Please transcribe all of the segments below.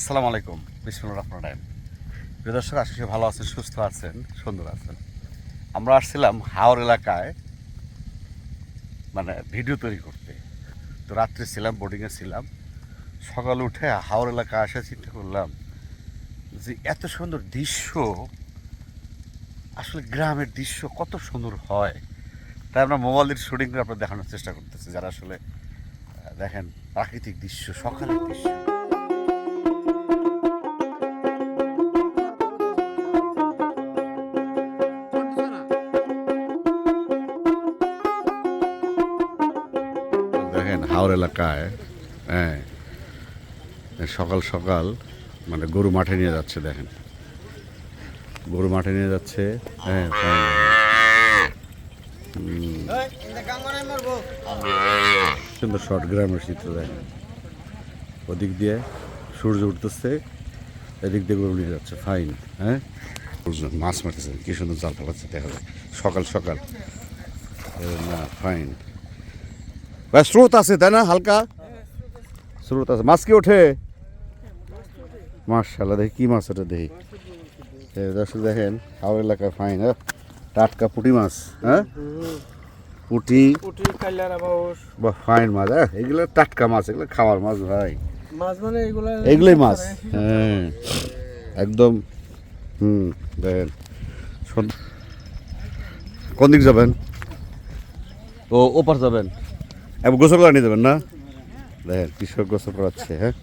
আসসালামু আলাইকুম, বিসমুল্লাহ রহমান রাহিম। প্রিয় দর্শক, আশা ভালো আছেন, সুস্থ আছেন, সুন্দর আছেন। আমরা আসছিলাম হাওর এলাকায় মানে ভিডিও তৈরি করতে। তো রাত্রে ছিলাম বোর্ডিংয়ে ছিলাম। সকালে উঠে হাওর এলাকায় আসা চিন্তা করলাম যে এত সুন্দর দৃশ্য, আসলে গ্রামের দৃশ্য কত সুন্দর হয়। তাই আমরা মোবাইলের শুটিং আপনার দেখানোর চেষ্টা করতেছি, যারা আসলে দেখেন প্রাকৃতিক দৃশ্য, সকালের দৃশ্য। হাওর এলাকায় হ্যাঁ সকাল সকাল মানে গরু মাঠে নিয়ে যাচ্ছে, দেখেন। গরু মাঠে নিয়ে যাচ্ছে হ্যাঁ সুন্দর শর্ট গ্রামের চিত্র, দেখেন। ওদিক দিয়ে সূর্য উঠতেছে, এদিক দিয়ে গরু নিয়ে যাচ্ছে, ফাইন হ্যাঁ। মাছ মারতেছে, কি সুন্দর জাল ফেলাচ্ছে দেখা যায়। সকাল সকাল। না, ফাইন। ভাই স্রোত আছে তাই না? হালকা? স্রোত আছে। মাছ কি ওঠে? মার্শাল্লাহ দেখি কি মাছ ওটা দেখি। দর্শক দেখেন হাওড় এলাকায় ফাইন হ্যাঁ? টাটকা পুঁটি মাছ হ্যাঁ? পুঁটি। পুটি বা ফাইন মাছ হ্যাঁ? এগুলো টাটকা মাছ এগুলো খাওয়ার মাছ ভাই। মাছ মানে এগুলা এগুলোই মাছ হ্যাঁ। একদম হুম দেখেন। কোন দিক যাবেন? ও ওপার যাবেন। এবার গোসল করে নিয়ে যাবেন না দেখেন কৃষক গোসল করাচ্ছে হ্যাঁ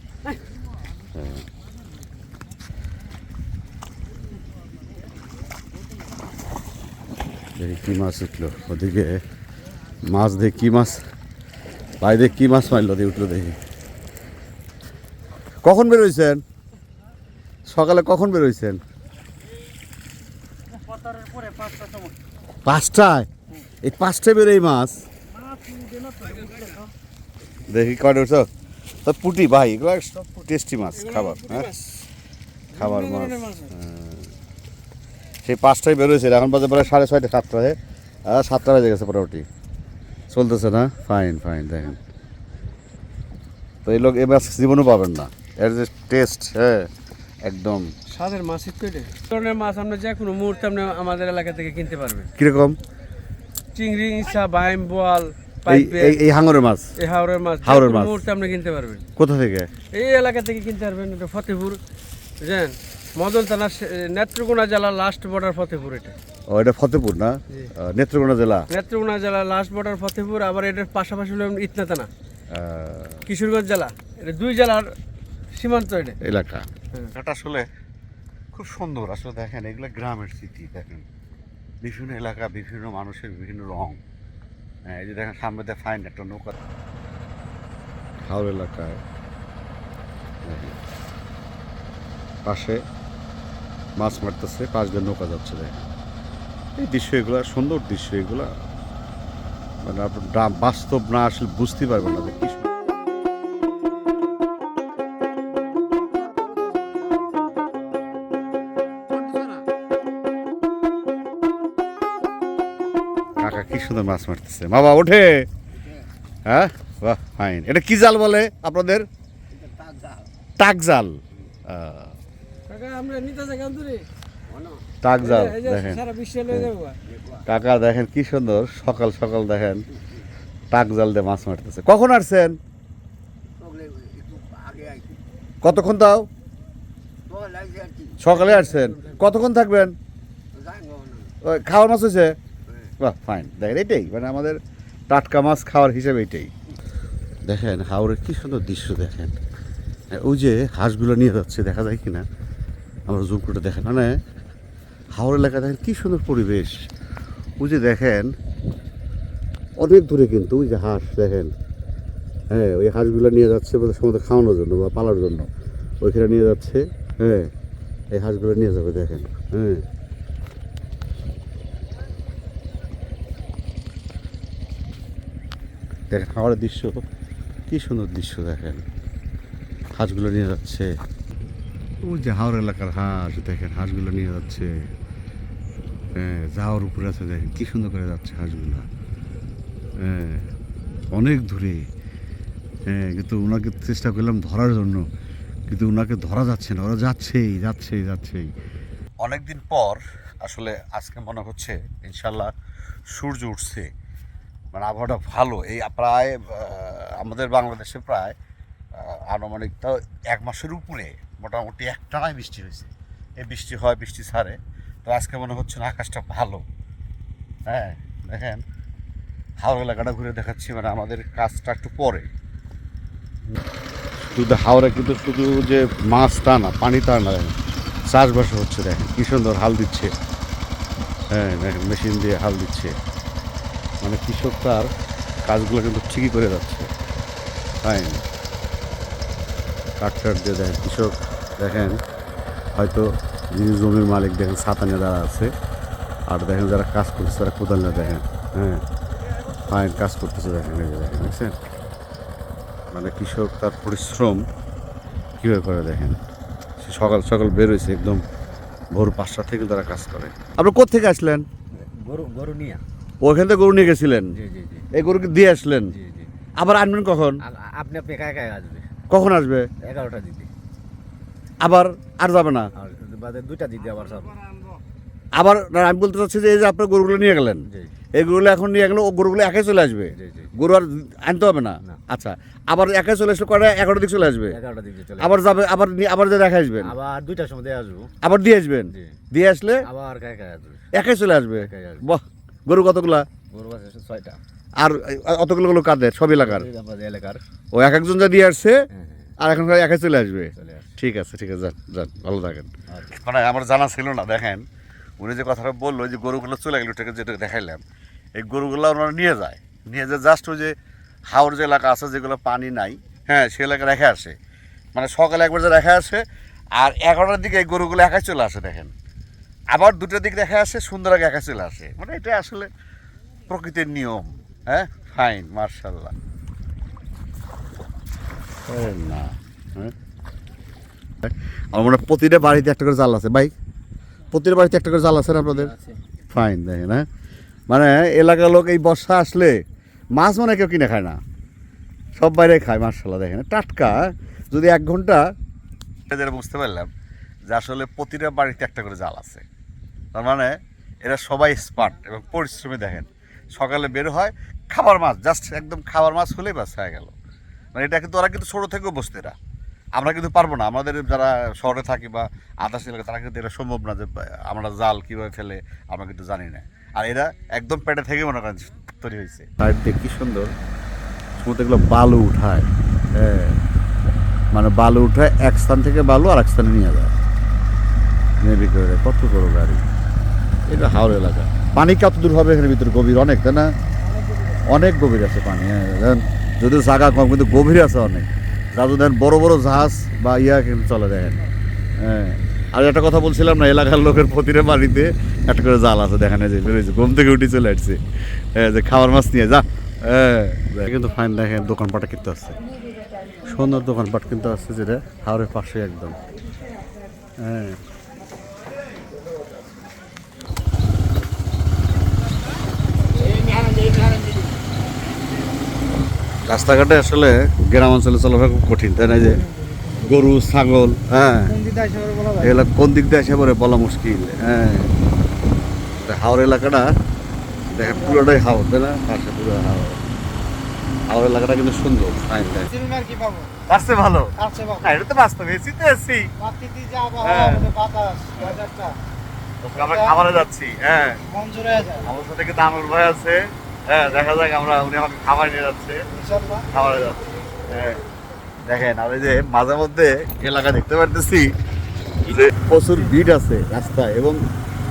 কি মাছ উঠল ওদিকে মাছ দেখি কি মাছ ভাই দেখি কি মাছ মারলো দিয়ে উঠল দেখি কখন বেরোইছেন সকালে কখন বেরোইছেন পাঁচটায় এই পাঁচটায় বেরোই মাছ দেখি কয়টা উঠছো? তো পুটি ভাই এগুলো টেস্টি মাছ খাবার হ্যাঁ? খাবার মাছ হ্যাঁ। সেই পাঁচটায় বেরোয়েছে এখন বাজে প্রায় সাড়ে ছয়টা সাতটা হয়ে? আর সাতটা বেজে গেছে মোটামুটি। চলতেছে না? ফাইন ফাইন দেখেন। তো এই লোক এ মাছ জীবনও পাবেন না। এর যে টেস্ট হ্যাঁ একদম। সাদের মাছ ধরনের মাছ আপনি যে কোনো মুহূর্তে আপনি আমাদের এলাকা থেকে কিনতে পারবেন কীরকম? চিংড়ি ইচ্ছা বাইম বোয়াল এই পাইপে এই- এই হাঙরের মাছ? এই হাওড়ের মাছ হাওরের মাছ। মুহূর্তে আপনি কিনতে পারবেন। কোথা থেকে? এই এলাকা থেকে কিনতে পারবেন এটা ফতেপুর বুঝলেন? মদন থানার নেত্রকোনা জেলার লাস্ট বর্ডার ফতেপুর এটা। ও এটা ফতেপুর না? নেত্রকোনা জেলা? নেত্রকোনা জেলার লাস্ট বর্ডার ফতেপুর আবার এটার পাশাপাশি হলো ইতনা থানা। আহ, কিশোরগঞ্জ জেলা। এটা দুই জেলার সীমান্ত এটা। এলাকা। এটা আসলে খুব সুন্দর। আসলে দেখেন এগুলো গ্রামের স্মৃতি দেখেন। বিভিন্ন এলাকা বিভিন্ন মানুষের বিভিন্ন রং। হ্যাঁ এই যে দেখেন, সামনে দিয়ে ফাইন একটা নৌকা। হাওড় এলাকায় পাশে মাছ মারতেছে, পাশ দিয়ে নৌকা যাচ্ছে, দেখেন। এই দৃশ্য এগুলো, সুন্দর দৃশ্য এগুলা। মানে আপনার বাস্তব না আসলে বুঝতে পারবেন না যে কি কাকা কি সুন্দর মাছ মারতেছে। বাবা ওঠে। হ্যাঁ? বাহ ফাইন। এটা কি জাল বলে আপনাদের? টাক জাল। টাক জাল দেখেন। কাকা দেখেন কি সুন্দর। সকাল সকাল দেখেন টাক জাল দিয়ে মাছ মারতেছে। কখন আসছেন কতক্ষণ তাও? সকালে আসছেন কতক্ষণ থাকবেন? খাওয়ার মাছ হয়েছে? বাহ ফাইন দেখেন, এটাই। মানে আমাদের টাটকা মাছ খাওয়ার হিসেবে এটাই। দেখেন হাওড়ের কি সুন্দর দৃশ্য দেখেন। ওই যে হাঁসগুলো নিয়ে যাচ্ছে, দেখা যায় কি না আমরা জুম দেখেন। মানে হাওড় এলাকা, দেখেন, কি সুন্দর পরিবেশ। ওই যে দেখেন, অনেক দূরে কিন্তু ওই যে হাঁস, দেখেন। হ্যাঁ ওই হাঁসগুলো নিয়ে যাচ্ছে সমুদ্রে খাওয়ানোর জন্য বা পালার জন্য। ওইখানে নিয়ে যাচ্ছে হ্যাঁ এই হাঁসগুলো নিয়ে যাবে, দেখেন। হ্যাঁ। দেখেন হাওড়ের দৃশ্য। কি সুন্দর দৃশ্য দেখেন। হাঁসগুলো নিয়ে যাচ্ছে। ওই যে হাওড় এলাকার হাঁস, দেখেন, হাঁসগুলো নিয়ে যাচ্ছে। হ্যাঁ যাওয়ার উপরে আছে, দেখেন, কি সুন্দর করে যাচ্ছে হাঁসগুলো। হ্যাঁ অনেক দূরে। হ্যাঁ কিন্তু ওনাকে চেষ্টা করলাম ধরার জন্য, কিন্তু ওনাকে ধরা যাচ্ছে না। ওরা যাচ্ছেই যাচ্ছেই যাচ্ছেই। অনেকদিন পর আসলে আজকে মনে হচ্ছে, ইনশাল্লাহ সূর্য উঠছে। মানে আবহাওয়াটা ভালো। এই প্রায় আমাদের বাংলাদেশে প্রায় আনুমানিক তাও এক মাসের উপরে মোটামুটি একটানাই বৃষ্টি হয়েছে। এই বৃষ্টি হয়, বৃষ্টি ছাড়ে। তো আজকে মনে হচ্ছে না আকাশটা ভালো। হ্যাঁ দেখেন, হাওড়া এলাকাটা ঘুরে দেখাচ্ছি মানে আমাদের কাজটা একটু পরে। শুধু হাওড়া কিন্তু শুধু যে মাছ তা না, পানি তা না। চাষবাস হচ্ছে, দেখেন, কি সুন্দর হাল দিচ্ছে। হ্যাঁ মেশিন দিয়ে হাল দিচ্ছে। মানে কৃষক তার কাজগুলো কিন্তু ঠিকই করে যাচ্ছে। ফাইন ট্রাক্টর দিয়ে দেখেন কৃষক দেখেন হয়তো যিনি জমির মালিক দেখেন ছাতা নিয়ে দাঁড়া আছে আর দেখেন যারা কাজ করছে তারা কোদাল নিয়ে দেখেন হ্যাঁ? ফাইন কাজ করতেছে দেখেন এই যে দেখেন দেখছেন? মানে কৃষক তার পরিশ্রম কীভাবে করে দেখেন? সে সকাল সকাল বেরোইছে একদম ভোর পাঁচটা থেকে তারা কাজ করে। আপনি কোথেকে আসলেন? গরু গরু নিয়া। ওখান থেকে গরু নিয়ে গেছিলেন? এই গরুকে দিয়ে আসলেন? জি জি। আবার আনবেন কখন? আপনি আপনি একা একাই আসবে। কখন আসবে? এগারোটা দিদি আবার আর যাবে না? দুইটা দিদি আবার সব। আবার আমি বলতে চাচ্ছি যে এই যে আপনার গরুগুলো নিয়ে গেলেন এই গরুগুলো এখন নিয়ে গেলে ও গরুগুলো একাই চলে আসবে? গরু আর আনতে হবে না। আচ্ছা আবার একাই চলে আসলে কটা? এগারোটা দিকে চলে আসবে? আবার যাবে আবার আবার যে দেখা আসবেন? আবার দুইটার সময় দিয়ে আসব। আবার দিয়ে আসবেন? দিয়ে আসলে আবার একাই চলে আসবে। বাহ! গরু কতগুলা? গরু আছে ছয়টা। আর অতগুলো গুলো কাদের? সব এলাকার? এলাকার। ও এক একজন যা দিয়ে আসছে হ্যাঁ হ্যাঁ। আর এখন একাই চলে আসবে? চলে ঠিক আছে ঠিক আছে যান যান ভালো থাকেন। আচ্ছা। মানে আমার জানা ছিল না দেখেন উনি যে কথাটা বলল যে গরুগুলো চলে গেল ওটাকে যেটা দেখাইলাম এই গরুগুলো ওনারা নিয়ে যায়। নিয়ে যায় জাস্ট ওই যে হাওড় যে এলাকা আছে যেগুলো পানি নাই হ্যাঁ সে এলাকা রেখে আসে। মানে সকালে একবার যে রেখে আসে আর এগারোটার দিকে এই গরুগুলো একাই চলে আসে দেখেন। আবার দুটো দিক দেখা আসে সুন্দর আগে একা চলে আসে। মানে এটা আসলে প্রকৃতির নিয়ম হ্যাঁ? ফাইন মার্শাল্লাহ। না হ্যাঁ? আমার মনে প্রতিটা বাড়িতে একটা করে জাল আছে। ভাই প্রতিটা বাড়িতে একটা করে জাল আছে না আপনাদের? ফাইন দেখেন হ্যাঁ? মানে এলাকার লোক এই বর্ষা আসলে মাছ মনে কেউ কিনে খায় না। সব বাইরে খায় মার্শাল্লাহ দেখেন টাটকা যদি এক ঘণ্টা বুঝতে পারলাম যে আসলে প্রতিটা বাড়িতে একটা করে জাল আছে। তার মানে এরা সবাই স্মার্ট এবং পরিশ্রমী দেখেন। সকালে বের হয়, খাবার মাছ জাস্ট একদম খাবার মাছ হলেই বাস হয়ে গেল। মানে এটা কিন্তু ওরা কিন্তু ছোটো থেকেও বসতে এরা। আমরা কিন্তু পারব না। আমাদের যারা শহরে থাকি বা আদার্স এলাকা, তারা কিন্তু এটা সম্ভব না যে, আমরা জাল কীভাবে ফেলে, আমরা কিন্তু জানি না। আর এরা একদম পেটে থেকে মনে করেন তৈরি হয়েছে। সাইড কি সুন্দর? সমুদ্র এগুলো বালু উঠায়। হ্যাঁ। মানে বালু উঠায়, এক স্থান থেকে বালু আর এক স্থানে নিয়ে যায়। নেবি করে কত বড় গাড়ি। এটা হাওড় এলাকা। পানি কত দূর হবে এখানে ভিতরে? গভীর অনেক, তাই না? অনেক গভীর আছে পানি হ্যাঁ। যদিও জায়গা কম, কিন্তু গভীর আছে অনেক। যাদের দেখেন বড় বড় জাহাজ বা ইয়া কিন্তু চলে দেখেন। হ্যাঁ। আর একটা কথা বলছিলাম না, এলাকার লোকের প্রতিটা বাড়িতে একটা করে জাল আছে এই যে ঘুম থেকে উঠে চলে আসছে। হ্যাঁ যে খাবার মাছ নিয়ে, যা। হ্যাঁ কিন্তু ফাইন দেখেন, দোকানপাটা কিন্তু আছে। সুন্দর দোকানপাট কিন্তু আছে, যেটা হাওড়ের পাশে একদম। হ্যাঁ। রাস্তাঘাটে আসলে গ্রাম অঞ্চলে চলাফেরা খুব কঠিন তাই না যে গরু ছাগল হ্যাঁ। এগুলো কোন দিক দিয়ে এসে পরে বলা মুশকিল হ্যাঁ। তা হাওড় এলাকাটা দেখেন পুরোটাই হাওড় তাই না? পাশে পুরো হাওড় হাওড় এলাকাটা কিন্তু সুন্দর ফাইন আর কি পাবো? আসছে ভালো? হ্যাঁ এটা তো বাস্তব এসি তো এসি মাতৃতি যা। বাতাস বাজারটা। আমরা খাবারে যাচ্ছি হ্যাঁ। আমার সাথে কিন্তু আনুর ভাই আছে? হ্যাঁ দেখা যাক আমরা উনি আমাকে খাবার নিয়ে যাচ্ছে খাবারে যাচ্ছে। হ্যাঁ দেখেন আর এই যে মাঝে মধ্যে এলাকা দেখতে পারতেছি যে প্রচুর ভিড় আছে রাস্তায় এবং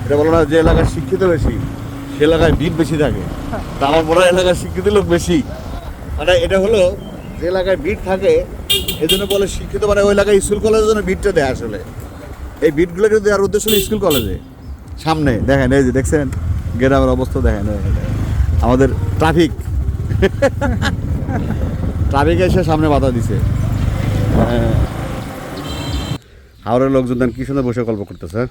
এটা বলো না যে এলাকায় শিক্ষিত বেশি সে এলাকায় ভিড় বেশি থাকে। তা আমার মনে হয় এলাকায় শিক্ষিত লোক বেশি। মানে এটা হলো যে এলাকায় ভিড় থাকে এই জন্য বলে শিক্ষিত মানে ওই এলাকায় স্কুল কলেজের জন্য ভিড়টা দেয় আসলে। এই ভিড়গুলো কিন্তু দেওয়ার উদ্দেশ্য হলো স্কুল কলেজে সামনে দেখেন এই যে দেখছেন গ্রামের অবস্থা দেখেন। আমাদের ট্রাফিক ট্রাফিক এসে সামনে বাধা দিছে। হ্যাঁ। হাওড়ের লোকজন দেন কি সুন্দর বসে গল্প করতেছে হ্যাঁ?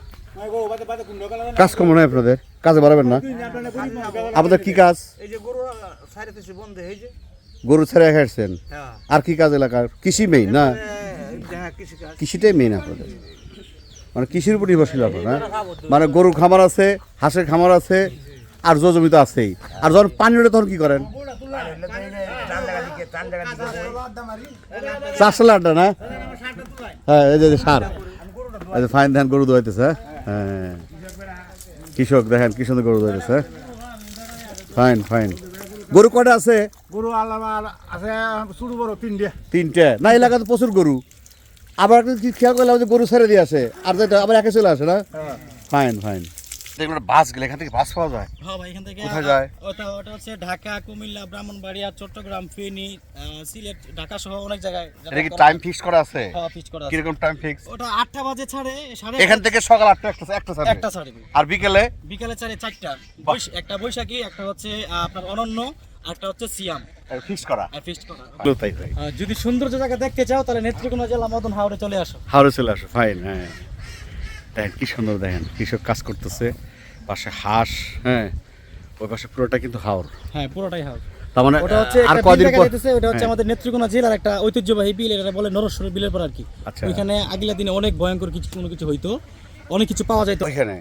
কাজ কম নয় আপনাদের? কাজে বাড়াবেন না? আপনাদের কি কাজ? গরু ছেড়ে হাঁটছেন হ্যাঁ। আর কি কাজ এলাকার? কৃষি মেইন না? কৃষিটাই মেন আপনাদের। মানে কৃষির উপর নির্ভরশীল আপনারা মানে গরুর খামার আছে হাঁসের খামার আছে আর জো জমি তো আছেই। আর যখন পানি ওঠে তখন কি করেন? চারশো আড্ডা না? হ্যাঁ এই যে সার। এই যে ফাইন ধান গরু দোয়াইতেছে হ্যাঁ? কৃষক দেখেন কি সুন্দর গরু দোয়াইতেছে ফাইন ফাইন। গরু কটা আছে? গরু আল্লাহ আছে শুরু বড় তিনটে। তিনটে। না এলাকাতে প্রচুর গরু। আবার খেয়াল করলাম যে গরু ছেড়ে দিয়ে আসে। আর যেটা আবার একে চলে আসে না? Fine fine. দেখুন বাস গেলে এখান থেকে বাস পাওয়া যায়? হ্যাঁ ভাই এখান থেকে কোথায় যায়? ওটা ওটা হচ্ছে ঢাকা কুমিল্লা ব্রাহ্মণবাড়িয়া চট্টগ্রাম ফেনী সিলেট ঢাকা সহ অনেক জায়গায় এটা কি টাইম ফিক্স করা আছে? হ্যাঁ ফিক্স করা আছে। কীরকম টাইম ফিক্স ওটা আটটা বাজে ছাড়ে সাড়ে এখান থেকে সকাল আটটা একটা একটা ছাড়বে। একটা ছাড়ে আর বিকেলে? বিকালে ছাড়ে চারটা। একটা বৈশাখী একটা হচ্ছে আপনার অনন্য আর হচ্ছে সিয়াম। ফিক্স করা? আর করা। তাই তাই। যদি সৌন্দর্য জায়গা দেখতে চাও তাহলে নেত্রকোনা জেলা মদন হাওড়ে চলে আসো। হাওড়ে চলে আসো ফাইন হ্যাঁ। দেখেন কি সুন্দর দেখেন কৃষক কাজ করতেছে পাশে হাঁস হ্যাঁ ওই পাশে পুরোটা কিন্তু হাওড় হ্যাঁ পুরোটাই হাওড় তার মানে ওটা হচ্ছে আর কদিন পর ওটা হচ্ছে হ্যাঁ। আমাদের নেত্রকোনা জেলার একটা ঐতিহ্যবাহী বিল এটা বলে নরসর বিলের পর আর কি। আচ্ছা। ওইখানে আগিলা দিনে অনেক ভয়ঙ্কর কিছু কোনো কিছু হইতো অনেক কিছু পাওয়া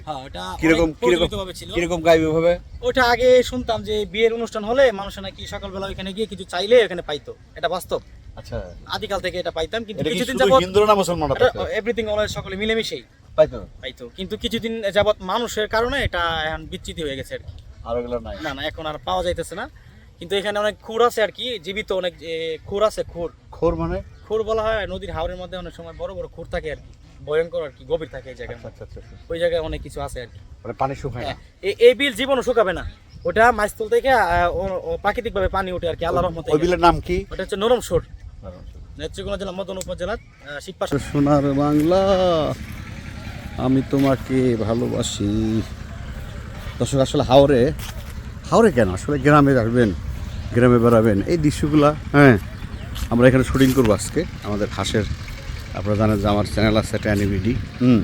হ্যাঁ ওটা কীরকম কীরকম ছিল। গাইবে ভাবে ওটা আগে শুনতাম যে বিয়ের অনুষ্ঠান হলে মানুষ নাকি সকালবেলা ওইখানে গিয়ে কিছু চাইলে ওখানে পাইতো এটা বাস্তব। আচ্ছা। আদিকাল থেকে এটা পাইতাম কিন্তু কিছুদিন যাবত হিন্দুরা না মুসলমানরা পাইতো? এভরিথিং অলওয়েজ সকলে মিলেমিশেই পাই তো পাইতো। কিন্তু কিছুদিন যাবত মানুষের কারণে এটা এখন বিচ্ছিতি হয়ে গেছে আর কি। আর ওগুলো নাই। না না এখন আর পাওয়া যাইতেছে না। কিন্তু এখানে অনেক খুর আছে আর কি জীবিত অনেক খুর আছে খুর। খোর মানে? খুর বলা হয় নদীর হাওরের মধ্যে অনেক সময় বড় বড় খুর থাকে আর কি। ভয়ঙ্কর আর কি গভীর থাকে এই জায়গায় আচ্ছা আচ্ছা আচ্ছা। ওই জায়গায় অনেক কিছু আছে আর কি। মানে পানি শুকায় না? এই বিল জীবনও শুকাবে না। ওটা মাছতল থেকে প্রাকৃতিক ভাবে পানি ওঠে আর কি আল্লাহ রহমতে। ওই বিলের নাম কি? ওটা হচ্ছে নরম সুর। নেত্রকোনা জেলা, মদন উপজেলা শিবপাশ সোনার বাংলা, আমি তোমাকে ভালোবাসি। দর্শক, আসলে হাওড়ে হাওড়ে কেন? আসলে গ্রামে আসবেন, গ্রামে বেড়াবেন, এই দৃশ্যগুলা হ্যাঁ আমরা এখানে শুটিং করব আজকে। আমাদের হাঁসের, আপনারা জানেন যে আমার চ্যানেল আছে ট্যানিভিডি হুম,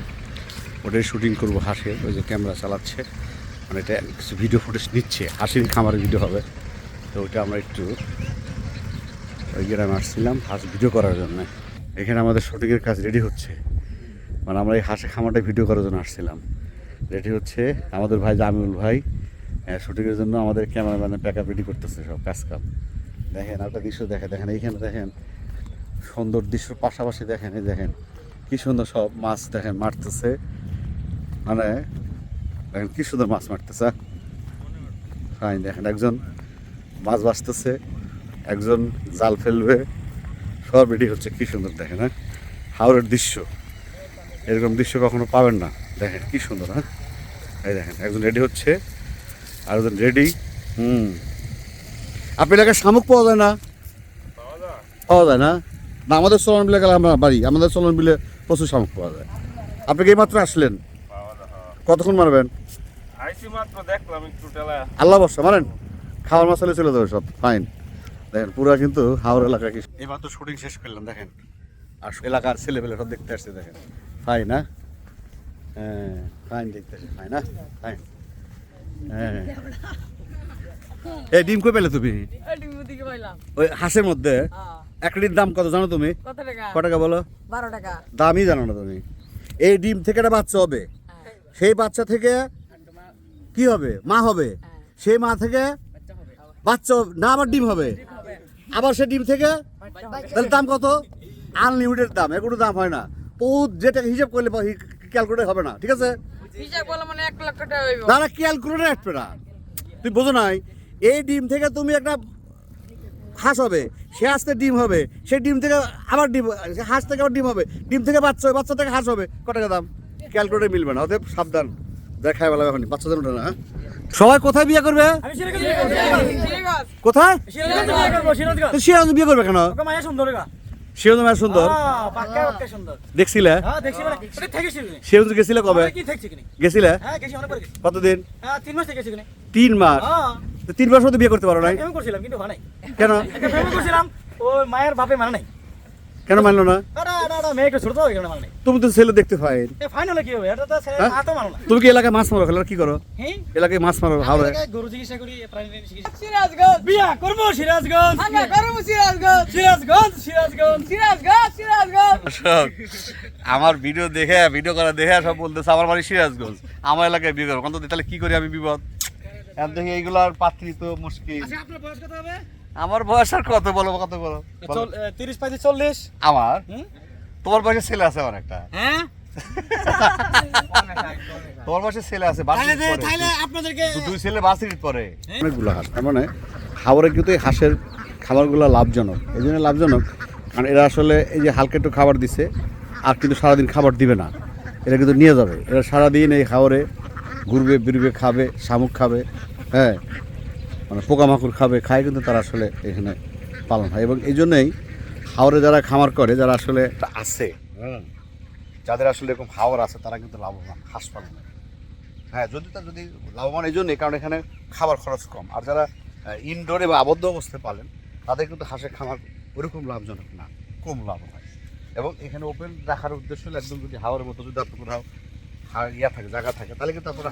ওটাই শুটিং করব হাঁসের ওই যে ক্যামেরা চালাচ্ছে। মানে এটা কিছু ভিডিও ফুটেজ নিচ্ছে, হাসির খামারের ভিডিও হবে। তো ওইটা আমরা একটু ওই গ্রামে আসছিলাম হাঁস ভিডিও করার জন্য। এখানে আমাদের শুটিংয়ের কাজ রেডি হচ্ছে। মানে আমরা এই হাঁসে খামারটা ভিডিও করার জন্য আসছিলাম। রেডি হচ্ছে আমাদের ভাই জামিউল ভাই শুটিংয়ের জন্য আমাদের ক্যামেরাম্যানে প্যাক আপ রেডি করতেছে সব কাজ কাম দেখেন একটা দৃশ্য দেখেন দেখেন এইখানে দেখেন, সুন্দর দৃশ্যর পাশাপাশি দেখেন, এই দেখেন কী সুন্দর সব মাছ দেখেন মারতেছে। মানে দেখেন কী সুন্দর মাছ মারতেছে ফাইন দেখেন একজন মাছ বাঁচতেছে। একজন জাল ফেলবে। সব রেডি হচ্ছে কি সুন্দর দেখেন হ্যাঁ? হাওড়ের দৃশ্য। এরকম দৃশ্য কখনো পাবেন না। দেখেন কি সুন্দর হ্যাঁ? এই দেখেন একজন রেডি হচ্ছে আর একজন রেডি হুম। আপনার এলাকায় শামুক পাওয়া যায় না? পাওয়া যায়। না? না আমাদের চলন বিলে গেলে আমরা বাড়ি আমাদের চলন বিলে প্রচুর শামুক পাওয়া যায়। আপনি কি মাত্র আসলেন? কতক্ষণ মারবেন? আল্লাহ বর্ষা মারেন? খাওয়ার মশালে চলে যাবে সব ফাইন। দেখেন পুরো কিন্তু হাওড় এলাকা কি এবার তো শুটিং শেষ করলাম দেখেন। আর এলাকার ছেলেপেলে সব দেখতে আসছে দেখেন। ফাইন না? হ্যাঁ ফাইন দেখতে আসছে ফাইন না? ফাইন হ্যাঁ। এই ডিম কই পেলে তুমি? ওই হাঁসের মধ্যে? হ্যাঁ। একটা ডিম দাম কত জানো তুমি? কত টাকা? ক টাকা বলো? বারো টাকা। দামই জানো না তুমি। এই ডিম থেকে একটা বাচ্চা হবে। সেই বাচ্চা থেকে কি হবে? মা হবে। সেই মা থেকে বাচ্চা হবে- না আবার ডিম হবে। আবার সে ডিম থেকে? তাহলে দাম কত? আনলিমিটেড দাম এগুলো দাম হয় না। বহুত যেটা হিসাব করলে ক্যালকুলেট হবে না ঠিক আছে? মানে না না ক্যালকুলেটর আসবে না। তুই বোঝো নাই এই ডিম থেকে তুমি একটা হাঁস হবে সে হাঁস ডিম হবে সে ডিম থেকে আবার ডিম হাঁস থেকে আবার ডিম হবে ডিম থেকে বাচ্চা হবে বাচ্চা থেকে হাঁস হবে ক টাকা দাম? ক্যালকুলেটর মিলবে না অতএব সাবধান। দেখায় বেলা এখন বাচ্চাদের ওঠে না হ্যাঁ? সবাই কোথায় বিয়ে করবে কোথায় সিরাজ বিয়ে করবে কেন। সিরাজ মেয়ের সুন্দর হ্যাঁ, পাক্কা পাক্কা সুন্দর। দেখছিলে হ্যাঁ, কিনে। সিরাজ গেছিলে কবে? গেছিলে হ্যাঁ। কতদিন হ্যাঁ, তিন মাস থেকে গেছি কিনে। তিন মাস হ্যাঁ, তো তিন মাস মধ্যে বিয়ে করতে পারো নাই হয়। কেন ওই মায়ের বাপে মানে নাই। কেন মানলো না? আরে আরে আরে মেয়েকে ছোট তো এখানে তুমি তো ছেলে দেখতে ফাইন এ ফাইনালে কি হবে? এটা তো ছেলে? হাতে মারো না। তুমি কি এলাকায় মাছ মারো খেলার কি করো? এলাকায় মাছ মারো হাওড়ে গরু চিকিৎসা করি সিরাজগঞ্জ। বিয়া করব সিরাজগঞ্জ। সিরাজগঞ্জ। সিরাজগঞ্জ সিরাজগঞ্জ। সিরাজগঞ্জ সিরাজগঞ্জ। আমার ভিডিও দেখে ভিডিও করা দেখে সব বলতেছে আমার বাড়ি সিরাজগঞ্জ আমার এলাকায় বিয়ে করব তাহলে কি করি আমি বিপদ? এখন দেখি এইগুলার পাত্রী তো মুশকিল। আচ্ছা আপনার বয়স কত হবে? আমার বয়স আর কত বলো কত বলো। তিরিশ পঁয়ত্রিশ চল্লিশ? আমার? তোমার বয়সে ছেলে আছে আমার একটা। হ্যাঁ? তোমার বয়সে ছেলে আছে আপনাদেরকে দুই ছেলে বার্ষিক পরে। অনেকগুলো হাঁস তার মানে হাওড়ে কিন্তু এই হাঁসের খাবারগুলো লাভজনক। এই জন্য লাভজনক। কারণ এরা আসলে এই যে হালকা একটু খাবার দিছে আর কিন্তু সারাদিন খাবার দিবে না। এরা কিন্তু নিয়ে যাবে। এরা সারাদিন এই হাওড়ে ঘুরবে বেরবে খাবে শামুক খাবে হ্যাঁ। মানে পোকামাকড় খাবে খায় কিন্তু তারা আসলে এখানে পালন হয়। এবং এই জন্যই হাওড়ে যারা খামার করে যারা আসলে আছে। হ্যাঁ। যাদের আসলে এরকম হাওড় আছে তারা কিন্তু লাভবান হাঁস পালনে হ্যাঁ যদি তা যদি লাভবান এই জন্যই কারণ এখানে খাবার খরচ কম। আর যারা ইনডোরে বা আবদ্ধ অবস্থায় পালেন তাদের কিন্তু হাঁসের খামার ওরকম লাভজনক না কম লাভ হয় এবং এখানে ওপেন রাখার উদ্দেশ্য হলো একদম যদি হাওয়ার মতো যদি আপনার কোথাও ইয়া থাকে জায়গা থাকে তাহলে কিন্তু আপনারা